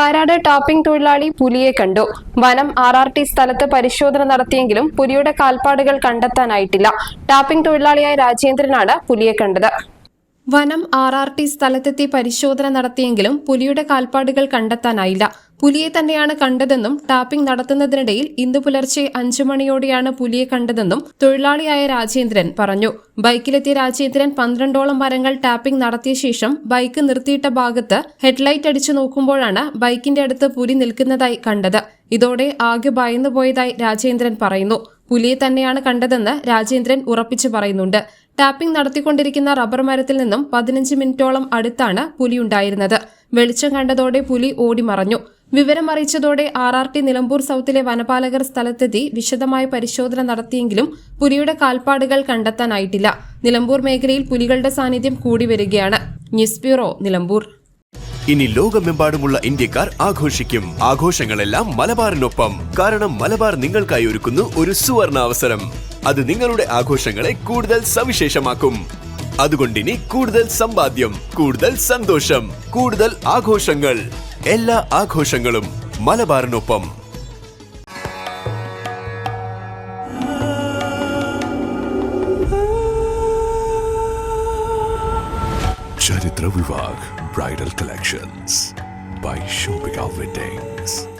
Karad tapping തൊഴിലാളി പുലിയെ കണ്ടു. വനം ആർ ആർ ടി സ്ഥലത്ത് പരിശോധന നടത്തിയെങ്കിലും പുലിയുടെ കാൽപ്പാടുകൾ കണ്ടെത്താനായിട്ടില്ല. ടാപ്പിംഗ് തൊഴിലാളിയായ രാജേന്ദ്രനാണ് പുലിയെ കണ്ടത്. വനം ആർ ആർ ടി സ്ഥലത്തെത്തി പരിശോധന നടത്തിയെങ്കിലും പുലിയുടെ കാൽപ്പാടുകൾ കണ്ടെത്താനായില്ല. പുലിയെ തന്നെയാണ് കണ്ടതെന്നും ടാപ്പിംഗ് നടത്തുന്നതിനിടയിൽ ഇന്ന് പുലർച്ചെ അഞ്ചു മണിയോടെയാണ് പുലിയെ കണ്ടതെന്നും തൊഴിലാളിയായ രാജേന്ദ്രൻ പറഞ്ഞു. ബൈക്കിലെത്തിയ രാജേന്ദ്രൻ പന്ത്രണ്ടോളം മരങ്ങൾ ടാപ്പിംഗ് നടത്തിയ ശേഷം ബൈക്ക് നിർത്തിയിട്ട ഭാഗത്ത് ഹെഡ്ലൈറ്റ് അടിച്ചു നോക്കുമ്പോഴാണ് ബൈക്കിന്റെ അടുത്ത് പുലി നിൽക്കുന്നതായി കണ്ടത്. ഇതോടെ ആകെ ഭയന്നുപോയതായി രാജേന്ദ്രൻ പറയുന്നു. പുലിയെ തന്നെയാണ് കണ്ടതെന്ന് രാജേന്ദ്രൻ ഉറപ്പിച്ചു പറയുന്നുണ്ട്. ടാപ്പിംഗ് നടത്തിക്കൊണ്ടിരിക്കുന്ന റബ്ബർ മരത്തിൽ നിന്നും പതിനഞ്ച് മിനിറ്റോളം അടുത്താണ് പുലി ഉണ്ടായിരുന്നത് വെളിച്ചം കണ്ടതോടെ പുലി ഓടിമറഞ്ഞു വിവരം അറിയിച്ചതോടെ ആർ ആർ ടി നിലമ്പൂർ സൌത്തിലെ വനപാലകർ സ്ഥലത്തെത്തി വിശദമായ പരിശോധന നടത്തിയെങ്കിലും പുലിയുടെ കാൽപ്പാടുകൾ കണ്ടെത്താനായിട്ടില്ല. നിലമ്പൂർ മേഖലയിൽ പുലികളുടെ സാന്നിധ്യം കൂടി വരികയാണ്. News bureau Nilambur. ഇനി ലോകമെമ്പാടുമുള്ള ഇന്ത്യക്കാർ ആഘോഷിക്കും. ആഘോഷങ്ങളെല്ലാം മലബാറിനൊപ്പം. കാരണം മലബാർ നിങ്ങൾക്കായി ഒരുക്കുന്നു ഒരു സുവർണ അവസരം അത് നിങ്ങളുടെ ആഘോഷങ്ങളെ കൂടുതൽ സവിശേഷമാക്കും. അതുകൊണ്ടിനി കൂടുതൽ സമ്പാദ്യം കൂടുതൽ സന്തോഷം കൂടുതൽ ആഘോഷങ്ങൾ. എല്ലാ ആഘോഷങ്ങളും മലബാറിനൊപ്പം Charitra Vibhag Bridal Collections by Shobika Weddings.